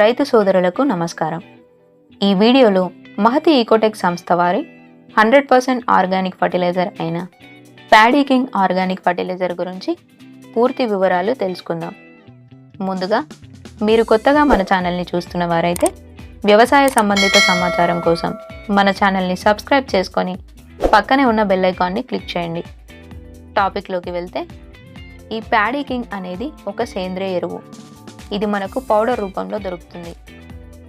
రైతు సోదరులకు నమస్కారం. ఈ వీడియోలో మహతి ఈకోటెక్ సంస్థ వారి హండ్రెడ్ పర్సెంట్ ఆర్గానిక్ ఫర్టిలైజర్ అయిన ప్యాడీ కింగ్ ఆర్గానిక్ ఫర్టిలైజర్ గురించి పూర్తి వివరాలు తెలుసుకుందాం. ముందుగా మీరు కొత్తగా మన ఛానల్ని చూస్తున్న వారైతే వ్యవసాయ సంబంధిత సమాచారం కోసం మన ఛానల్ని సబ్స్క్రైబ్ చేసుకొని పక్కనే ఉన్న బెల్ ఐకాన్ని క్లిక్ చేయండి. టాపిక్లోకి వెళ్తే ఈ ప్యాడీ కింగ్ అనేది ఒక సేంద్రియ ఎరువు. ఇది మనకు పౌడర్ రూపంలో దొరుకుతుంది.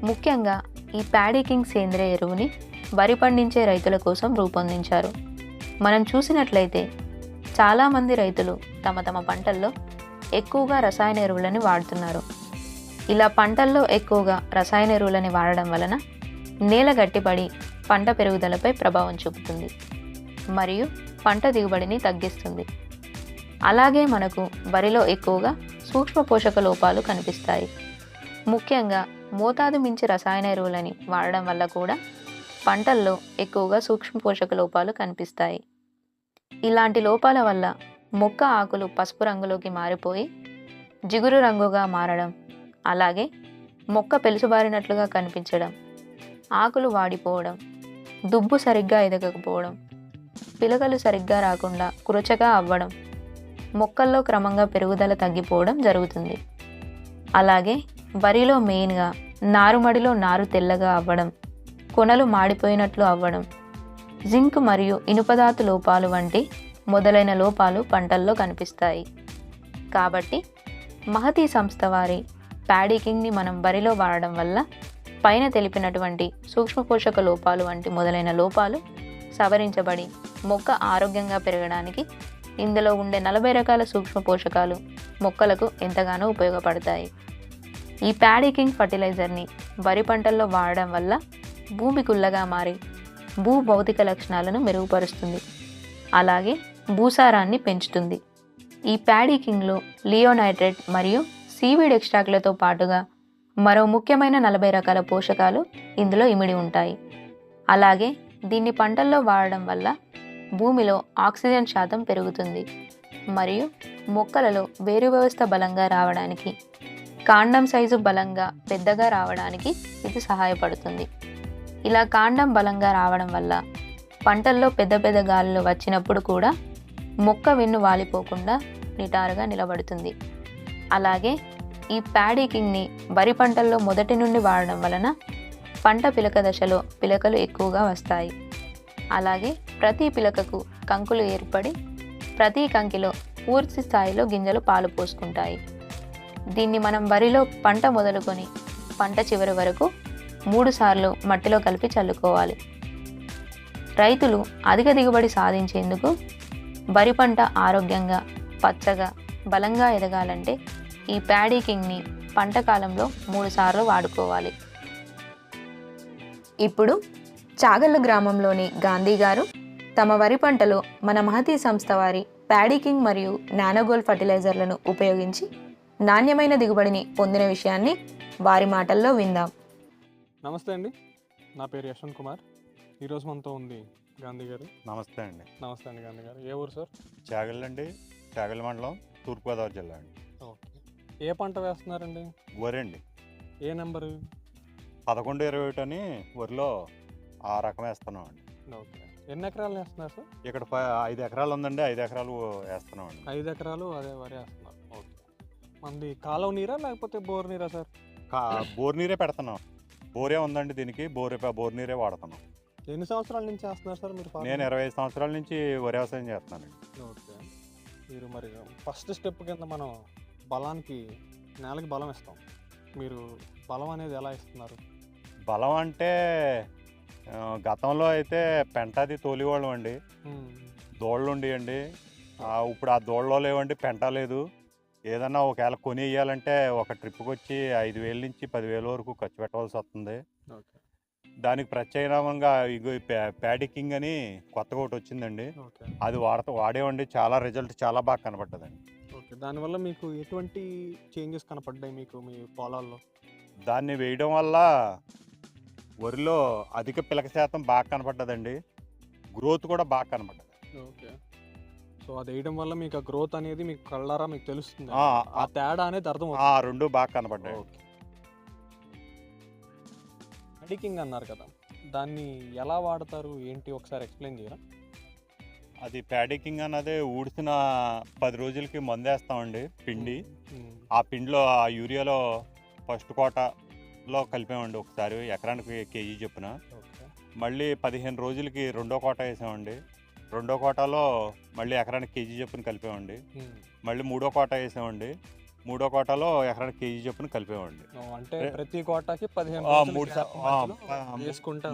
ముఖ్యంగా ఈ ప్యాడీకింగ్ సేంద్రియ ఎరువుని వరి పండించే రైతుల కోసం రూపొందించారు. మనం చూసినట్లయితే చాలామంది రైతులు తమ తమ పంటల్లో ఎక్కువగా రసాయన ఎరువులని వాడుతున్నారు. ఇలా పంటల్లో ఎక్కువగా రసాయన ఎరువులని వాడడం వలన నేల గట్టిపడి పంట పెరుగుదలపై ప్రభావం చూపుతుంది. మరియు పంట దిగుబడిని తగ్గిస్తుంది. అలాగే మనకు వరిలో ఎక్కువగా సూక్ష్మ పోషక లోపాలు కనిపిస్తాయి. ముఖ్యంగా మోతాదు మించి రసాయన ఎరువులని వాడడం వల్ల కూడా పంటల్లో ఎక్కువగా సూక్ష్మ పోషక లోపాలు కనిపిస్తాయి. ఇలాంటి లోపాల వల్ల మొక్క ఆకులు పసుపు రంగులోకి మారిపోయి జిగురు రంగుగా మారడం అలాగే మొక్క పెలుసుబారినట్లుగా కనిపించడం ఆకులు వాడిపోవడం దుబ్బు సరిగ్గా ఎదగకపోవడం పిలకలు సరిగ్గా రాకుండా కురచగా అవ్వడం మొక్కల్లో క్రమంగా పెరుగుదల తగ్గిపోవడం జరుగుతుంది. అలాగే వరిలో మెయిన్గా నారుమడిలో నారు తెల్లగా అవ్వడం కొనలు మాడిపోయినట్లు అవ్వడం జింక్ మరియు ఇనుపధాతు లోపాలు వంటి మొదలైన లోపాలు పంటల్లో కనిపిస్తాయి. కాబట్టి మహతీ సంస్థ వారి ప్యాడీకింగ్ని మనం వరిలో వాడడం వల్ల పైన తెలిపినటువంటి సూక్ష్మ పోషక లోపాలు వంటి మొదలైన లోపాలు సవరించబడి మొక్క ఆరోగ్యంగా పెరగడానికి ఇందులో ఉండే నలభై రకాల సూక్ష్మ పోషకాలు మొక్కలకు ఎంతగానో ఉపయోగపడతాయి. ఈ ప్యాడీకింగ్ ఫర్టిలైజర్ని వరి పంటల్లో వాడడం వల్ల భూమి గుల్లగా మారి భూ భౌతిక లక్షణాలను మెరుగుపరుస్తుంది. అలాగే భూసారాన్ని పెంచుతుంది. ఈ ప్యాడీ కింగ్లో లియోనైట్రేట్ మరియు సీవీడ్ ఎక్స్ట్రాక్ట్లతో పాటుగా మరో ముఖ్యమైన నలభై రకాల పోషకాలు ఇందులో ఇమిడి ఉంటాయి. అలాగే దీన్ని పంటల్లో వాడడం వల్ల భూమిలో ఆక్సిజన్ శాతం పెరుగుతుంది మరియు మొక్కలలో వేరు వ్యవస్థ బలంగా రావడానికి కాండం సైజు బలంగా పెద్దగా రావడానికి ఇది సహాయపడుతుంది. ఇలా కాండం బలంగా రావడం వల్ల పంటల్లో పెద్ద పెద్ద గాలులు వచ్చినప్పుడు కూడా మొక్క వెన్ను వాలిపోకుండా నిటారుగా నిలబడుతుంది. అలాగే ఈ ప్యాడీకింగ్ని వరి పంటల్లో మొదటి నుండి వాడడం వలన పంట పిలక దశలో పిలకలు ఎక్కువగా వస్తాయి. అలాగే ప్రతి పిలకకు కంకులు ఏర్పడి ప్రతి కంకిలో పూర్తి స్థాయిలో గింజలు పాలు పోసుకుంటాయి. దీన్ని మనం వరిలో పంట మొదలుకొని పంట చివరి వరకు మూడు సార్లు మట్టిలో కలిపి చల్లుకోవాలి. రైతులు అధిక దిగుబడి సాధించేందుకు వరి పంట ఆరోగ్యంగా పచ్చగా బలంగా ఎదగాలంటే ఈ ప్యాడీ కింగ్ని పంట కాలంలో మూడు సార్లు వాడుకోవాలి. ఇప్పుడు చాగల్లు గ్రామంలోని గాంధీ గారు తమ వరి పంటలో మన మహతీ సంస్థ వారి ప్యాడీ కింగ్ మరియు నానోగోల్ ఫర్టిలైజర్లను ఉపయోగించి నాణ్యమైన దిగుబడిని పొందిన విషయాన్ని వారి మాటల్లో విందాం. నమస్తే అండి. నా పేరు యశ్వంత్ కుమార్. ఈరోజు మనతో ఉంది గాంధీ గారు. నమస్తే అండి. నమస్తే అండి గాంధీ గారు. ఏ ఊరు సార్? చాగల్ అండి. చాగల్ మండలం తూర్పుగోదావరి జిల్లా అండి. ఓకే. ఏ పంట వేస్తున్నారండి? వరి అండి. ఏ నెంబరు? పదకొండు ఇరవై ఒకటి అని వరిలో ఆ రకం వేస్తున్నాం అండి ఓకే. ఎన్ని ఎకరాలు వేస్తున్నారు సార్? ఇక్కడ ఐదు ఎకరాలు ఉందండి ఐదు ఎకరాలు వేస్తున్నాం అండి ఐదు ఎకరాలు అదే వరి వేస్తున్నారు. ఓకే మనది కాలువ నీరా లేకపోతే బోర్ నీరా సార్? కా బోర్ నీరే పెడుతున్నాం. బోరే ఉందండి దీనికి బోరే బోర్ నీరే వాడుతున్నాం. ఎన్ని సంవత్సరాల నుంచి వేస్తున్నారు సార్ మీరు farming? నేను ఇరవై ఐదు సంవత్సరాల నుంచి వరి వ్యవసాయం చేస్తున్నానండి. ఓకే. మీరు మరి ఫస్ట్ స్టెప్ కింద మనం బలానికి నేలకి బలం ఇస్తాం. మీరు బలం అనేది ఎలా ఇస్తున్నారు? బలం అంటే గతంలో అయితే పెంటది తోలివాళ్ళం అండి. దోళ్ళు ఉండేయండి ఇప్పుడు ఆ దోళ్ళలో లేవండి పెంట లేదు. ఏదన్నా ఒకవేళ కొని ఇవ్వాలంటే ఒక ట్రిప్కి వచ్చి ఐదు వేల నుంచి పదివేల వరకు ఖర్చు పెట్టవలసి వస్తుంది. దానికి ప్రత్యామ్నాయంగా ఇగో ఈ ప్యా- ప్యాడీ కింగ్ అని కొత్తగా ఒకటి వచ్చిందండి. అది వాడతా వాడేవండి. చాలా రిజల్ట్ చాలా బాగా కనపడ్డదండి. ఓకే. దానివల్ల మీకు ఎటువంటి చేంజెస్ కనపడ్డాయి మీకు మీ పొలాల్లో? దాన్ని వేయడం వల్ల వరిలో అధిక పిలక శాతం బాగా కనపడ్డదండి గ్రోత్ కూడా బాగా కనపడ్డది ఓకే. సో అది వేయడం వల్ల మీకు ఆ గ్రోత్ అనేది మీకు కళ్ళారా మీకు తెలుస్తుంది ఆ, ఆ తేడా అనేది అర్థం ఆ రెండు బాగా కనపడ్డాయి ఓకే. ప్యాడికింగ్ అన్నారు కదా. దాన్ని ఎలా వాడతారు? ఏంటి? ఒకసారి ఎక్స్ప్లెయిన్ చేయరా? అది ప్యాడికింగ్ అన్నది ఊడిసిన పది రోజులకి మందేస్తామండి పిండి. ఆ పిండిలో ఆ యూరియాలో ఫస్ట్ కోటలో కలిపామండి ఒకసారి ఎకరానికి కేజీ చొప్పున. మళ్ళీ పదిహేను రోజులకి రెండో కోట వేసామండి. రెండో కోటలో మళ్ళీ ఎకరానికి కేజీ చొప్పున కలిపామండి మళ్ళీ మూడో కోట వేసామండి. మూడో కోటలో ఎకరానికి కేజీ చొప్పున కలిపామండి ఓ, అంటే ప్రతి కోటకి పదిహేను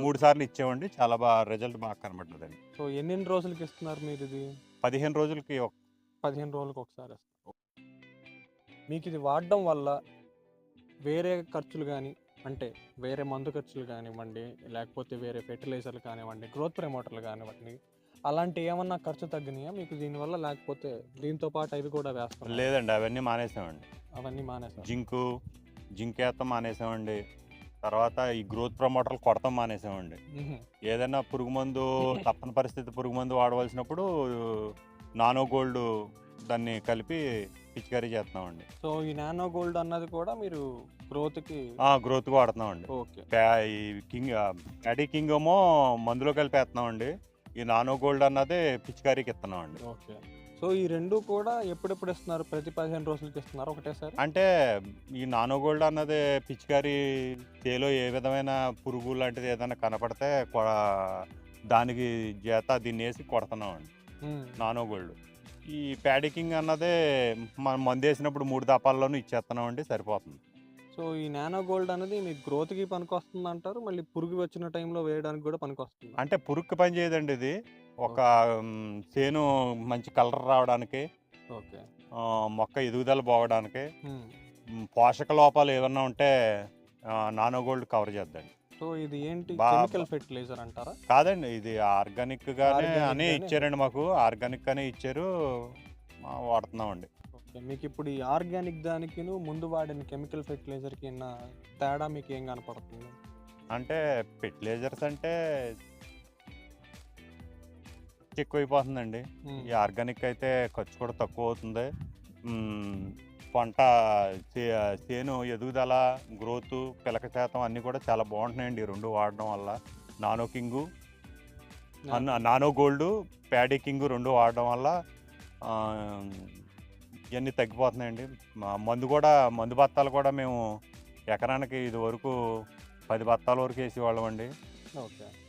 మూడు సార్లు ఇచ్చామండి చాలా బాగా రిజల్ట్ బాగా కనబడుతుందండి. సో ఎన్ని రోజులకి ఇస్తున్నారు మీరు ఇది? పదిహేను రోజులకి పదిహేను రోజులకు ఒకసారి మీకు ఇది వాడడం వల్ల వేరే ఖర్చులు కానీ అంటే వేరే మందు ఖర్చులు కానివ్వండి లేకపోతే వేరే ఫెర్టిలైజర్లు కానివ్వండి గ్రోత్ ప్రమోటర్లు కానివ్వండి అలాంటి ఏమన్నా ఖర్చు తగ్గినాయా? మీకు దీనివల్ల లేకపోతే దీంతో పాటు అవి కూడా వేస్తాం లేదండి అవన్నీ మానేసామండి. అవన్నీ మానేసారు? జింకు జింక్ వేస్తాం మానేసామండి. తర్వాత ఈ గ్రోత్ ప్రమోటర్లు కొడతాం మానేసామండి. ఏదైనా పురుగు మందు తప్పని పరిస్థితి పురుగు మందు వాడవలసినప్పుడు నానో గోల్డ్ దాన్ని కలిపి పిచికారీ చేస్తున్నామండి. సో ఈ నానో గోల్డ్ అన్నది కూడా మీరు గ్రోత్కి ఆ, గ్రోత్కి వాడుతున్నామండి. ఓకే. ఈ కింగ్ ప్యాడీ కింగ్ ఏమో మందులో కలిపి వేస్తున్నామండి ఈ నానో గోల్డ్ అన్నది పిచికారీకి ఇస్తున్నామండి. ఓకే. సో ఈ రెండు కూడా ఎప్పుడెప్పుడు ఇస్తున్నారు? ప్రతి పదిహేను రోజులకి ఇస్తున్నారు ఒకటేసారి? అంటే ఈ నానో గోల్డ్ అన్నది పిచికారీ చేలో ఏ విధమైన పురుగు లాంటిది ఏదైనా కనపడితే దానికి చేత దీన్ని వేసి కొడుతున్నామండి. Nano gold. ఈ ప్యాడికింగ్ అన్నదే మనం మందు వేసినప్పుడు మూడు దపాల్లోనూ ఇచ్చేస్తున్నామండి సరిపోతుంది. సో ఈ నానో గోల్డ్ అనేది మీకు గ్రోత్కి పనికొస్తుంది అంటారు మళ్ళీ పురుగు వచ్చిన టైంలో వేయడానికి కూడా పనికొస్తుంది? అంటే పురుగుకి పని చేయదండి ఇది. ఒక చేను మంచి కలర్ రావడానికి ఓకే. మొక్క ఎదుగుదల పోవడానికి పోషక లోపాలు ఏమన్నా ఉంటే నానో గోల్డ్ కవర్ చేద్దండి. సో ఇది ఏంటి? కెమికల్ ఫెర్టిలైజర్ అంటారా? కాదండి ఇది ఆర్గానిక్ గానే అని. ఇచ్చారండి మాకు. ఆర్గానిక్ గానే ఇచ్చారు వాడుతున్నామండి. ఓకే మీకు ఇప్పుడు ఈ ఆర్గానిక్ దానికి ముందు వాడిన కెమికల్ ఫెర్టిలైజర్కి ఉన్న తేడా మీకు ఏం కనపడుతుంది? అంటే ఫెర్టిలైజర్స్ అంటే ఎక్కువైపోతుందండి. ఈ ఆర్గానిక్ అయితే ఖర్చు కూడా తక్కువ అవుతుంది. పంట చేను ఎదుగుదల గ్రోత్ పిలక శాతం అన్నీ కూడా చాలా బాగుంటున్నాయండి రెండు వాడడం వల్ల. నానో కింగు అన్న- నానో గోల్డ్ ప్యాడీ కింగ్ రెండు వాడడం వల్ల ఇవన్నీ తగ్గిపోతున్నాయండి. మందు కూడా మందు బత్తాలు కూడా మేము ఎకరానికి ఇది వరకు పది బత్తాల వరకు వేసేవాళ్ళం అండి.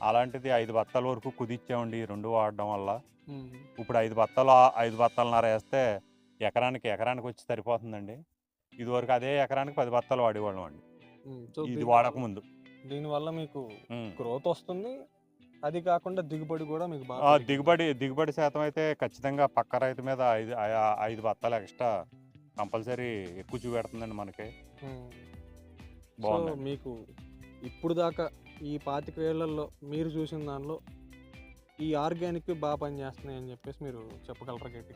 అలాంటిది ఐదు బత్తాల వరకు కుదిచ్చామండి ఈ రెండు వాడడం వల్ల. ఇప్పుడు ఐదు బత్తాలు ఐదు బత్తాలన్నర వేస్తే ఎకరానికి ఎకరానికి వచ్చి సరిపోతుందండి. ఇది వరకు అదే ఎకరానికి పది బత్తాలు వాడేవాళ్ళం అండి. ఇది దీని వాడక వల్ల- ముందు. దీనివల్ల మీకు. గ్రోత్ వస్తుంది. అది కాకుండా దిగుబడి కూడా మీకు. దిగుబడి దిగుబడి శాతం అయితే ఖచ్చితంగా పక్క రైతు మీద ఐదు ఐదు బత్తాలు ఎక్స్ట్రా కంపల్సరీ ఎక్కువ చూపెడుతుందండి మనకి. బాగుందండి. మీకు ఇప్పుడు దాకా ఈ పాతిక వేళ్ళలో మీరు చూసిన దానిలో ఈ ఆర్గానిక్ బాగా పనిచేస్తున్నాయి అని చెప్పేసి మీరు చెప్పగలరా గట్టి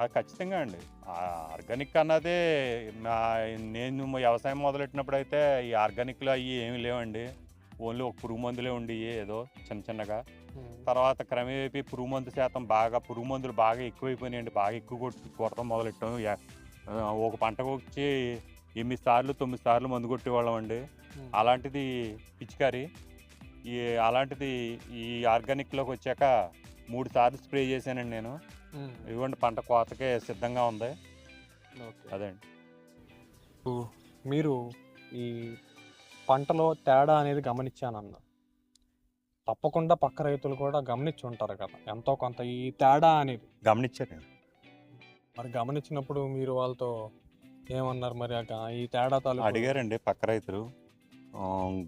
అది ఖచ్చితంగా అండి. ఆర్గానిక్ అన్నది నా నేను వ్యవసాయం మొదలెట్టినప్పుడు అయితే ఈ ఆర్గానిక్లో అవి ఏమీ లేవండి. ఓన్లీ ఒక పురుగు మందులే ఉండి ఏదో చిన్న చిన్నగా. తర్వాత క్రమేపీ పురుగు మందు శాతం బాగా పురుగు మందులు బాగా ఎక్కువైపోయినాయండి. బాగా ఎక్కువ కొట్టి కొడతాం మొదలెట్టాం. ఒక పంటకు వచ్చి ఎనిమిది సార్లు తొమ్మిది సార్లు మందు కొట్టేవాళ్ళం అండి. అలాంటిది పిచికారి ఈ అలాంటిది ఈ ఆర్గానిక్లోకి వచ్చాక మూడు సార్లు స్ప్రే చేశానండి నేను. ఇదిగోండి పంట కోతకే సిద్ధంగా ఉంది. ఓకే. అదండి. మీరు ఈ పంటలో తేడా అనేది గమనించానన్న. తప్పకుండా పక్క రైతులు కూడా గమనించి ఉంటారు కదా ఎంతో కొంత ఈ తేడా అనేది. గమనించాను నేను. మరి గమనించినప్పుడు మీరు వాళ్ళతో ఏమన్నారు మరి ఈ తేడా తాలూకు? అడిగారండి పక్క రైతులు.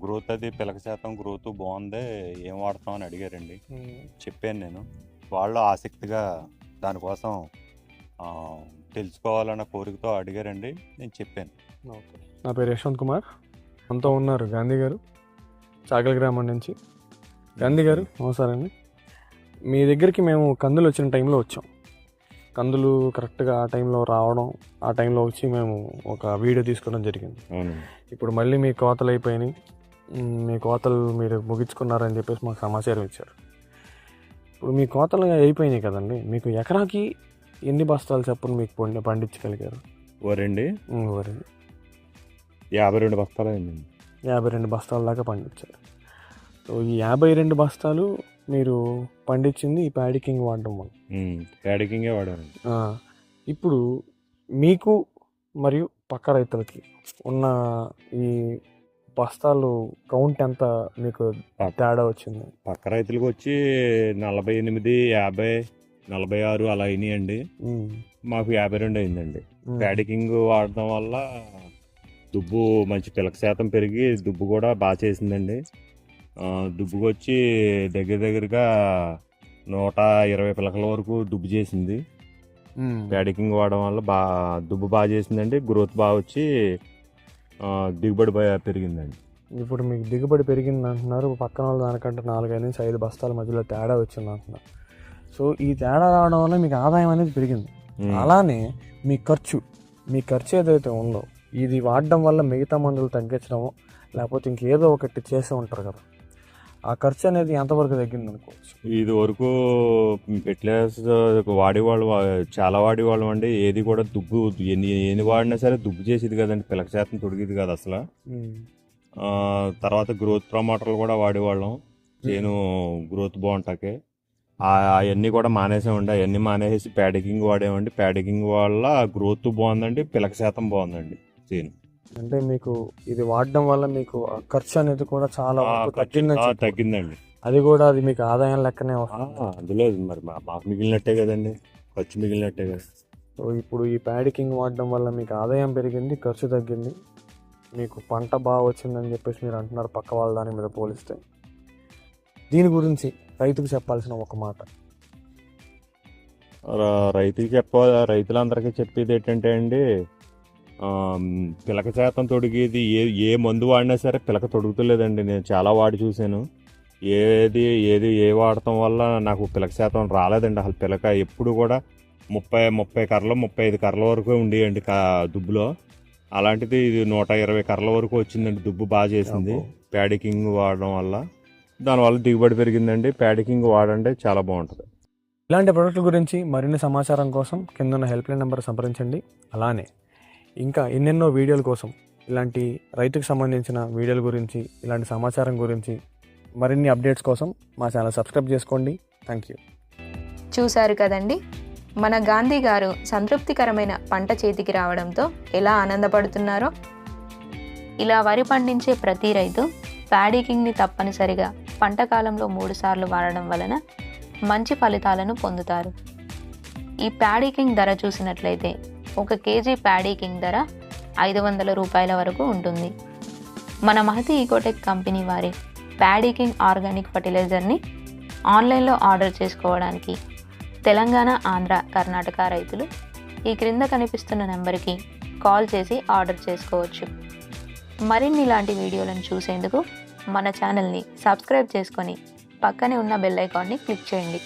గ్రోత్ అది పిలక శాతం గ్రోత్ బాగుంది ఏం వాడతాం అని అడిగారండి. చెప్పాను నేను. వాళ్ళు ఆసక్తిగా దానికోసం తెలుసుకోవాలన్న కోరికతో అడిగారండి. నేను చెప్పాను. నా పేరు యశ్వంత్ కుమార్. అంతా ఉన్నారు గాంధీ గారు. చాకలి గ్రామం నుంచి. గాంధీ గారు నమస్కారం మీ దగ్గరికి మేము కందులు వచ్చిన టైంలో వచ్చాం. కందులు కరెక్ట్గా ఆ టైంలో రావడం ఆ టైంలో వచ్చి మేము ఒక వీడియో తీసుకోవడం జరిగింది. ఇప్పుడు మళ్ళీ మీ కోతలు అయిపోయినాయి. మీ కోతలు మీరు ముగించుకున్నారని చెప్పేసి మాకు సమాచారం ఇచ్చారు. ఇప్పుడు మీ కోతలు అయిపోయినాయి కదండి. మీకు ఎకరాకి ఎన్ని బస్తాలు చెప్పని మీకు పండి పండించగలిగారు? వరండి మ్, వరి యాభై రెండు బస్తాలు అయిందండి యాభై రెండు బస్తాల దాకా పండించారు. సో ఈ యాభై రెండు బస్తాలు మీరు పండించింది ఈ ప్యాడీ కింగ్ వాడడం వల్ల. ప్యాడికింగే వాడానండి ఆ, ఇప్పుడు మీకు మరియు పక్క రైతులకి ఉన్న ఈ బస్తాలు కౌంట్ ఎంత మీకు తేడా వచ్చింది? పక్క రైతులకు వచ్చి నలభై ఎనిమిది యాభై నలభై ఆరు అలా అయినాయండి. మాకు యాభై రెండు అయిందండి. ప్యాడికింగ్ వాడడం వల్ల దుబ్బు మంచి పిలక శాతం పెరిగి దుబ్బు కూడా బాగా చేసిందండి. దుబ్బుకి వచ్చి దగ్గర దగ్గరగా నూట ఇరవై పిలకల వరకు దుబ్బు చేసింది. ప్యాడికింగ్ వాడడం వల్ల బాగా దుబ్బు బాగా చేసిందండి. గ్రోత్ బాగా వచ్చి దిగుబడి పెరిగిందండి. ఇప్పుడు మీకు దిగుబడి పెరిగింది అంటున్నారు పక్కన వాళ్ళ దానికంటే నాలుగైదు నుంచి ఐదు బస్తాల మధ్యలో తేడా వచ్చింది అంటున్నారు. సో ఈ తేడా రావడం వల్ల మీకు ఆదాయం అనేది పెరిగింది. అలానే మీ ఖర్చు మీ ఖర్చు ఏదైతే ఉందో ఇది వాడడం వల్ల మిగతా మందులు తగ్గించడము లేకపోతే ఇంకేదో ఒకటి చేసే ఉంటారు కదా. ఆ ఖర్చు అనేది ఎంతవరకు తగ్గింది అనుకోవచ్చు ఇది వరకు ఫెర్టిలైజర్స్ వాడేవాళ్ళు చాలా వాడేవాళ్ళం అండి. ఏది కూడా దుబ్బు ఎన్ని ఎన్ని వాడినా సరే దుబ్బు చేసేది కదండి. పిలక శాతం తొడిగేది కాదు అసలు. తర్వాత గ్రోత్ ప్రమోటర్లు కూడా వాడేవాళ్ళం చేను గ్రోత్ బాగుంటాకే. అవన్నీ కూడా మానేసామండి. అవన్నీ మానేసి ప్యాడికింగ్ వాడేమండి. ప్యాడికింగ్ వల్ల గ్రోత్ బాగుందండి. పిలక శాతం బాగుందండి. చేను. అంటే మీకు ఇది వాడడం వల్ల మీకు ఖర్చు అనేది కూడా చాలా తగ్గిందని. తగ్గిందండి. అది కూడా అది మీకు ఆదాయం లెక్కనే వస్తుంది. అందులో మరి మాకు మిగిలినట్టే కదండి ఖర్చు మిగిలినట్టే కదా. సో ఇప్పుడు ఈ ప్యాడికింగ్ వాడడం వల్ల మీకు ఆదాయం పెరిగింది ఖర్చు తగ్గింది మీకు పంట బాగా వచ్చిందని చెప్పేసి మీరు అంటున్నారు పక్క వాళ్ళ దాని మీద పోలిస్తే. దీని గురించి రైతుకు చెప్పాల్సిన ఒక మాట. రైతుకి చెప్ప రైతులందరికీ చెప్పేది ఏంటంటే అండి పిలక శాతం తొడిగేది ఏ ఏ మందు వాడినా సరే పిలక తొడుగుతలేదండి. నేను చాలా వాడి చూశాను. ఏది ఏది ఏ వాడటం వల్ల నాకు పిలక శాతం రాలేదండి. అసలు పిలక ఎప్పుడు కూడా ముప్పై ముప్పై కర్రలు ముప్పై ఐదు కర్రల వరకు ఉండేయండి కా దుబ్బులో. అలాంటిది ఇది నూట ఇరవై కర్రల వరకు వచ్చిందండి దుబ్బు బాగా చేసింది. ప్యాడికింగ్ వాడడం వల్ల. దానివల్ల దిగుబడి పెరిగిందండి. ప్యాడికింగ్ వాడండి చాలా బాగుంటుంది. ఇలాంటి ప్రోడక్ట్ల గురించి మరిన్ని సమాచారం కోసం కింద ఉన్న హెల్ప్ లైన్ నెంబర్ సంప్రదించండి. అలానే ఇంకా ఎన్నెన్నో వీడియోల కోసం ఇలాంటి రైతుకు సంబంధించిన వీడియోల గురించి ఇలాంటి సమాచారం గురించి మరిన్ని అప్డేట్స్ కోసం మా ఛానల్ సబ్స్క్రైబ్ చేసుకోండి. థ్యాంక్ యూ చూశారు కదండి? మన గాంధీ గారు సంతృప్తికరమైన పంట చేతికి రావడంతో ఎలా ఆనందపడుతున్నారో? ఇలా వరి పండించే ప్రతి రైతు ప్యాడీకింగ్ని తప్పనిసరిగా పంట కాలంలో మూడు సార్లు వాడడం వలన మంచి ఫలితాలను పొందుతారు. ఈ ప్యాడీకింగ్ ధర చూసినట్లయితే ఒక కేజీ ప్యాడీ కింగ్ ధర ఐదు వందల రూపాయల వరకు ఉంటుంది. మన మహతి ఈకోటెక్ కంపెనీ వారి ప్యాడీ కింగ్ ఆర్గానిక్ ఫర్టిలైజర్ని ఆన్లైన్లో ఆర్డర్ చేసుకోవడానికి తెలంగాణ ఆంధ్ర కర్ణాటక రైతులు ఈ క్రింద కనిపిస్తున్న నెంబర్కి కాల్ చేసి ఆర్డర్ చేసుకోవచ్చు. మరిన్ని ఇలాంటి వీడియోలను చూసేందుకు మన ఛానల్ని సబ్స్క్రైబ్ చేసుకొని పక్కనే ఉన్న బెల్ ఐకాన్ని క్లిక్ చేయండి.